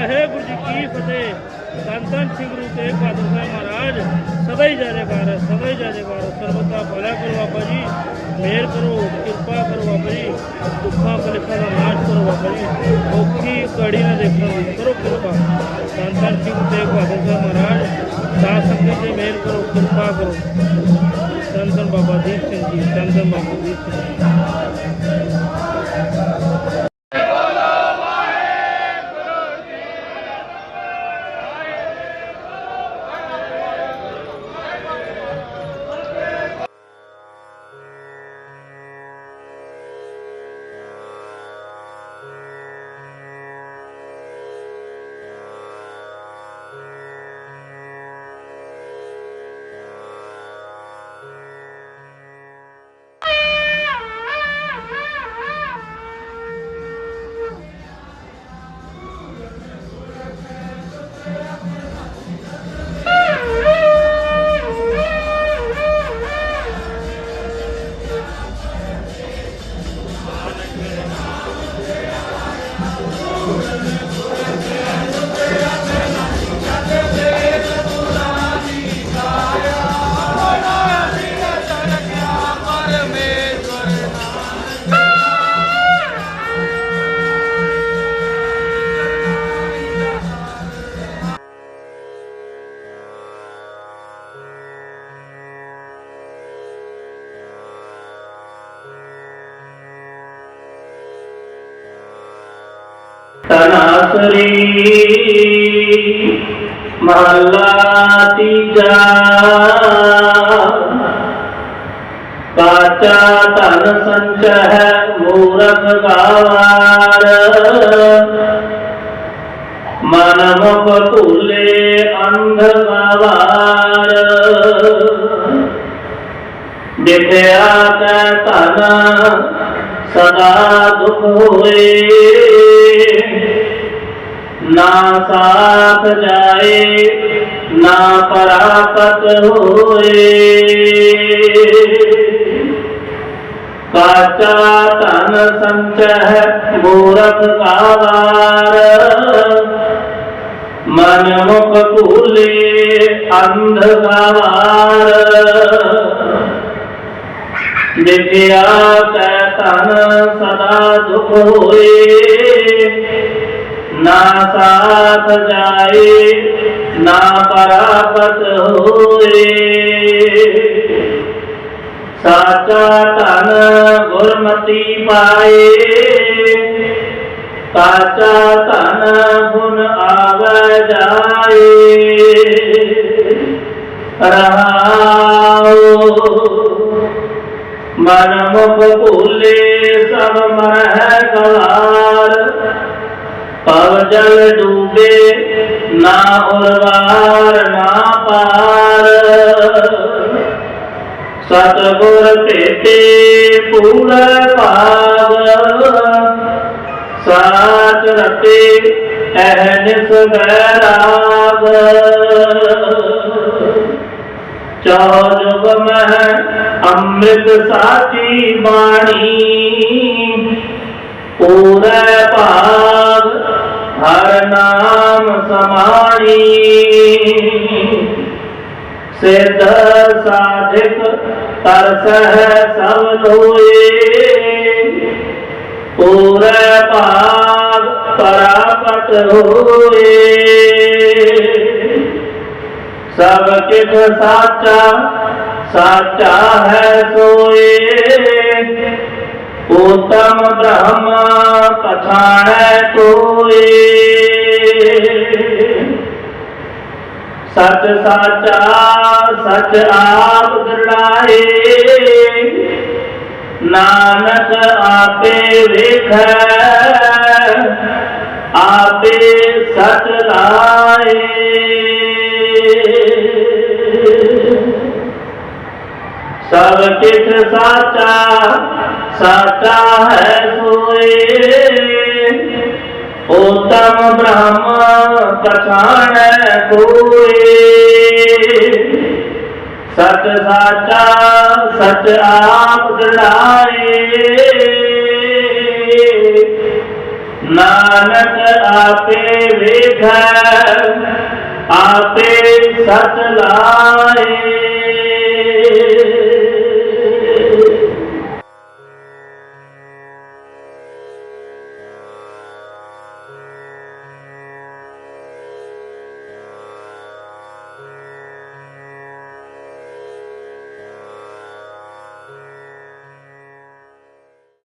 ਵਾਹਿਗੁਰੂ ਜੀ ਕੀ ਫਤਿਹ ਧੰਨ ਧੰਨ ਸਿੰਘ ਗੁਰੂ ਤੇਗ ਬਹਾਦਰ ਸਾਹਿਬ ਮਹਾਰਾਜ ਸਦਾ ਹੀ ਜੈ ਜੈਕਾਰ ਹੈ ਸਦਾ ਹੀ ਜੈ ਜੈਕਾਰ ਹੈ ਸਰਬਤ ਦਾ ਭਲਾ ਕਰੋ ਬਾਬਾ ਜੀ ਮਿਹਰ ਕਰੋ ਕਿਰਪਾ ਕਰੋ ਬਾਬਾ ਜੀ ਦੁੱਖਾਂ ਕਲੇਸ਼ਾਂ ਦਾ ਨਾਸ਼ ਕਰੋ ਬਾਬਾ ਜੀ ਔਖੀ ਕੜੀ ਨਾ ਦੇਖਣ ਕਰੋ ਕਿਰਪਾ ਧੰਨ ਧੰਨ ਸਿੰਘ ਗੁਰੂ ਤੇਗ ਬਹਾਦਰ ਸਾਹਿਬ ਮਹਾਰਾਜ ਸਾਧ ਸੰਗਤ ਦੀ ਮਿਹਰ ਕਰੋ ਕਿਰਪਾ ਕਰੋ ਧੰਨ ਧੰਨ ਬਾਬਾ ਦੀਪ ਸਿੰਘ ਜੀ ਧੰਨ ਧੰਨ ਬਾਬਾ ਦੀਪ ਸਿੰਘ तनासरी तन संच है मूरख गावार। मनम पतुले अंध गावार। विद्या तन सदा दुख हुए। ना साथ जाए, ना परापत होए। काचा तन संचह मूरत कावार मन मुख कूले अंधकार ना साथ जाए, ना परापत हुए। साचा तन गुरमति पाए। काचा तन गुण आव जाए। रहा भूले सब मन है कलार। पव जल डूबे ना उर्वार, ना पार। सतगुर पेटे पूरा पाव सात रते अहनिस बैराग चौजुग मह ਅੰਮ੍ਰਿਤ ਸਾਚੀ ਬਾਣੀ ਪੂਰੇ ਭਾਗ ਹਰ ਨਾਮ ਸਮਾਣੀ ਸਿੱਧ ਸਾਧਿਕ ਤਰਸਹਿ ਸਭ ਲੋਏ ਪੂਰੇ ਭਾਗ ਪਰਾਪਤ ਹੋਏ ਸਭ ਕਿਛ ਸਾਚਾ साचा है सोए उत्तम ब्रह्म पठान है तो सच साचा, सच आप दृढ़ाए नानक आपे वेख आपे सच लाए। सब किस साचा साचा है सोए। उत्तम ब्रह्म पछाण कोए। सत साचा, सत आप दृढ़ाए नानक आपे वेख आपे सत लाए।